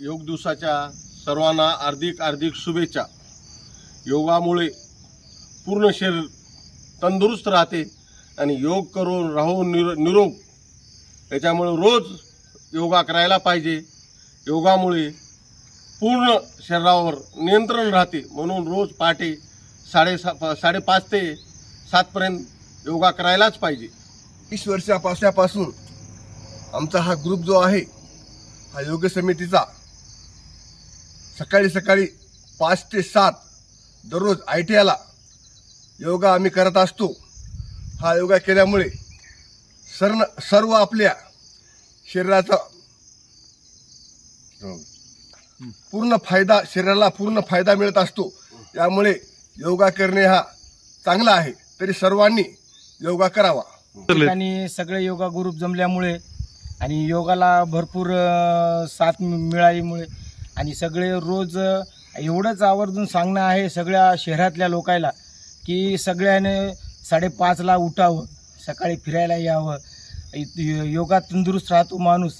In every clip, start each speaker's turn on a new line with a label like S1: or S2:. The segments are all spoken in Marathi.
S1: योग दिवसाच्या सर्वांना हार्दिक हार्दिक शुभेच्छा. योगामुळे पूर्ण शरीर तंदुरुस्त राहते आणि योग करून राहून निरो निरोग. त्याच्यामुळे रोज योगा करायला पाहिजे. योगामुळे पूर्ण शरीरावर नियंत्रण राहते. म्हणून रोज पहाटे साडेसा साडेपाच ते सातपर्यंत योगा करायलाच पाहिजे.
S2: वीस वर्षापासून आमचा हा ग्रुप जो आहे हा योग समितीचा सकाळी सकाळी पाच ते सात दररोज आय टी आयला योगा आम्ही करत असतो. हा योगा केल्यामुळे सर्व सर्व आपल्या शरीराचा पूर्ण फायदा शरीराला पूर्ण फायदा मिळत असतो. त्यामुळे योगा करणे हा चांगला आहे. तरी सर्वांनी योगा करावा.
S3: आणि सगळे योगा ग्रुप जमल्यामुळे आणि योगाला भरपूर साथ मिळालीमुळे. आणि सगळे रोज एवढंच आवर्जून सांगणं आहे सगळ्या शहरातल्या लोकायला की सगळ्याने साडेपाचला उठावं सकाळी फिरायला यावं. योगा तंदुरुस्त राहतो माणूस.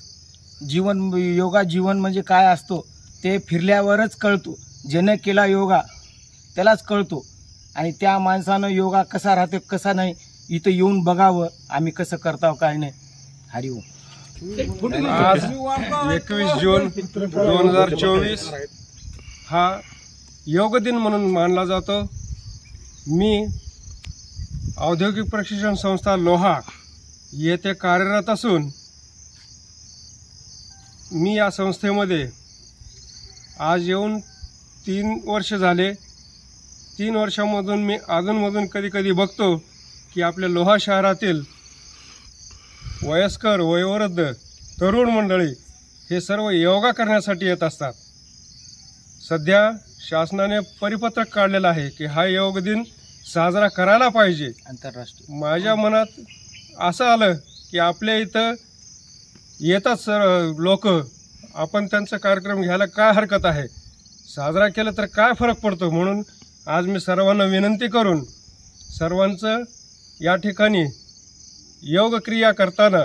S3: जीवन योगा जीवन म्हणजे काय असतो ते फिरल्यावरच कळतो. ज्याने केला योगा त्यालाच कळतो. आणि त्या माणसानं योगा कसा राहते कसा नाही इथं येऊन बघावं. आम्ही कसं करताव काय नाही. हरिओम.
S4: आज एकवीस जून दोन हजार चोवीस हा योग दिन म्हणून मानला जातो. मी औद्योगिक प्रशिक्षण संस्था लोहा येथे कार्यरत असून मी या संस्थेमध्ये आज येऊन तीन वर्ष झाले. तीन वर्षामधून मी अधूनमधून कधी कधी बघतो की आपल्या लोहा शहरातील वयस्कर वयोवृद्ध तरुण मंडळी हे सर्व योगा करण्यासाठी येत असतात. सध्या शासनाने परिपत्रक काढलेलं आहे की हा योग दिन साजरा करायला पाहिजे.
S3: आंतरराष्ट्रीय.
S4: माझ्या मनात असं आलं की आपल्या इथं येतात सर लोक. आपण त्यांचा कार्यक्रम घ्यायला काय हरकत आहे? साजरा केला तर काय फरक पडतो? म्हणून आज मी सर्वांना विनंती करून सर्वांचं या ठिकाणी योग क्रिया करताना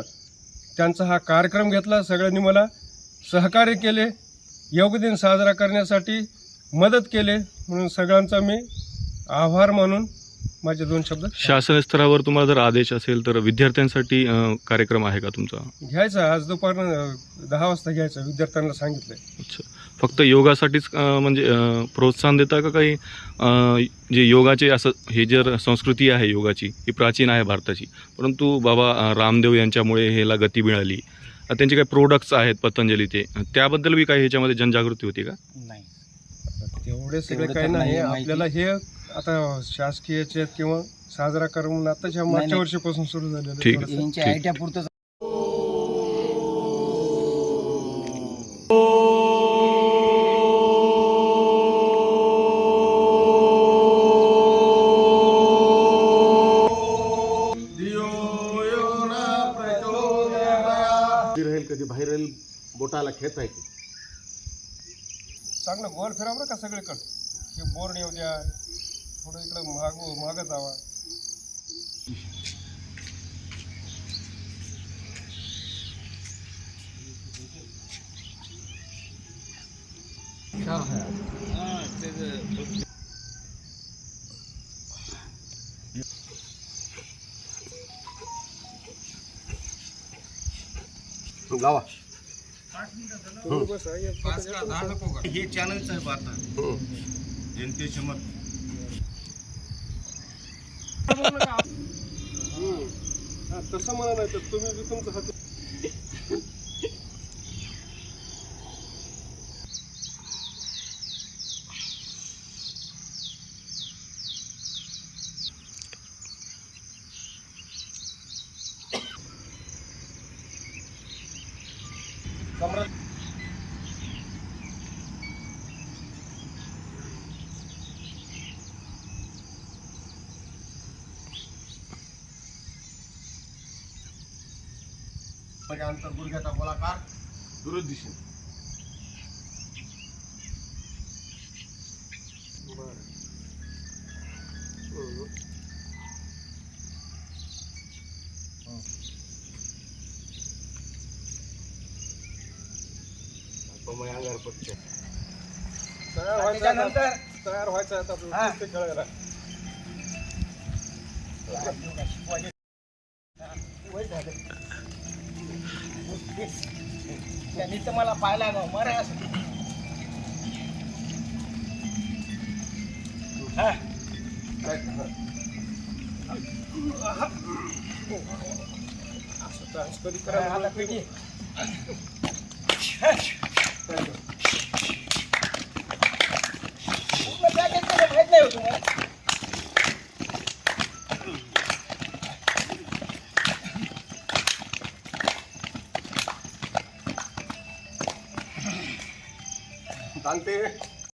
S4: त्यांचा हा कार्यक्रम घेतला सगळ्यांनी मला सहकार्य केले योग दिन साजरा करण्यासाठी मदत केले म्हणून सगळ्यांचा मी आभार मानून माझे दोन शब्द
S5: शासन स्तरावर तुम्हाला जर आदेश असेल तर विद्यार्थ्यांसाठी कार्यक्रम आहे का तुमचा?
S4: घ्यायचा आज दुपार दहा वाजता घ्यायचा विद्यार्थ्यांना सांगितलंय.
S5: अच्छा. फक्त योगासाठीच म्हणजे प्रोत्साहन देता का काही जे योगाचे असं हे जर संस्कृती आहे योगाची ही प्राचीन आहे भारताची. परंतु बाबा रामदेव यांच्यामुळे ह्याला गती मिळाली. त्यांचे काही प्रोडक्ट्स आहेत पतंजलीचे त्याबद्दल बी काही ह्याच्यामध्ये जनजागृती होती का?
S3: नाही.
S4: तेवढे सगळे काही नाही. आपल्याला हे आता शासकीयचे किंवा साजरा करून
S3: नाही,
S4: मागच्या. वर्षीपासून सुरू झालेलं
S5: ठीक.
S3: आयट्या पुरतं
S1: कधी बाहेर बोटाला खेच आहे
S4: चांगलं गोल फिरा बरं का सगळीकडं? हे बोर्ड येऊ द्या थोडं इकडं माग मागं जावा.
S1: लावा.
S6: हे चॅनलच आहे आता. जनतेचे मत.
S4: हा, तसं म्हणा नाही तर तुम्ही तुमचं pemerintah
S1: sebagai antar gurga tak bolakar. Di sini. गोलाकार दुरुस्त दिसेल
S4: तयार व्हायचं
S3: त्याच्यानंतर
S4: तयार व्हायचं आहे आता आपल्याला
S3: हा.
S4: कुस्ती खेळायला.
S3: त्यांनी तर मला पाहिला ना मरे असं. हा.
S4: असं
S3: हा,
S4: करायला
S3: आता
S1: Dante.